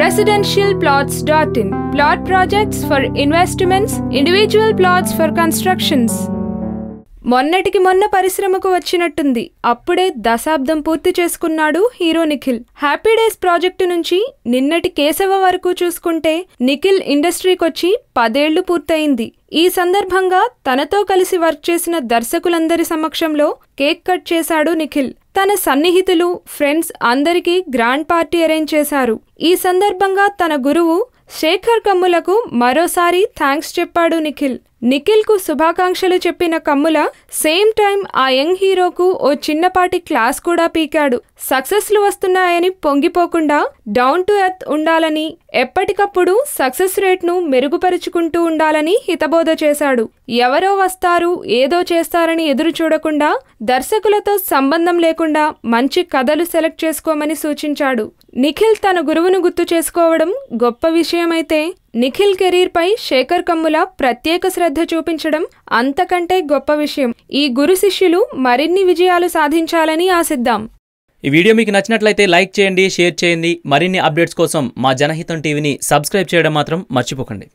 residentialplots.in plot projects for investments individual plots for constructions. మొన్నటికి మొన్న పరిశ్రమకు వచ్చినట్టుంది. అప్పుడే దశాబ్దం పూర్తి చేసుకున్నాడు hero Nikhil. Happy days project నుంచి నిన్నటి కేశవ వరకు చూసుకుంటే నిఖిల్ ఇండస్ట్రీకొచ్చి పదేళ్ళు పూర్తయింది. ఈ సందర్భంగా తనతో కలిసి వర్క్ చేసిన దర్శకులందరి సమక్షంలో కేక్ కట్ చేశాడు నిఖిల్. తన సన్నిహితులు ఫ్రెండ్స్ అందరికీ గ్రాండ్ పార్టీ అరేంజ్ చేశారు. ఈ సందర్భంగా తన గురువు శేఖర్ కమ్ములకు మరోసారి థ్యాంక్స్ చెప్పాడు నిఖిల్. నిఖిల్కు శుభాకాంక్షలు చెప్పిన కమ్ముల సేమ్ టైం ఆ యంగ్ హీరోకు ఓ చిన్నపాటి క్లాస్ కూడా పీకాడు. సక్సెస్లు వస్తున్నాయని పొంగిపోకుండా డౌన్ టు ఎర్త్ ఉండాలని ఎప్పటికప్పుడు సక్సెస్ రేట్ను మెరుగుపరుచుకుంటూ ఉండాలని హితబోధ చేశాడు. ఎవరో వస్తారు ఏదో చేస్తారని ఎదురు చూడకుండా దర్శకులతో సంబంధం లేకుండా మంచి కథలు సెలెక్ట్ చేసుకోమని సూచించాడు. నిఖిల్ తన గురువును గుర్తు చేసుకోవడం గొప్ప విషయమైతే నిఖిల్ కెరీర్పై శేఖర్ కమ్ముల ప్రత్యేక శ్రద్ధ చూపించడం అంతకంటే గొప్ప విషయం. ఈ గురు శిష్యులు మరిన్ని విజయాలు సాధించాలని ఆశిద్దాం. ఈ వీడియో మీకు నచ్చినట్లయితే లైక్ చేయండి షేర్ చేయండి. మరిన్ని అప్డేట్స్ కోసం మా జనహితం టీవీని సబ్స్క్రైబ్ చేయడం మాత్రం మర్చిపోకండి.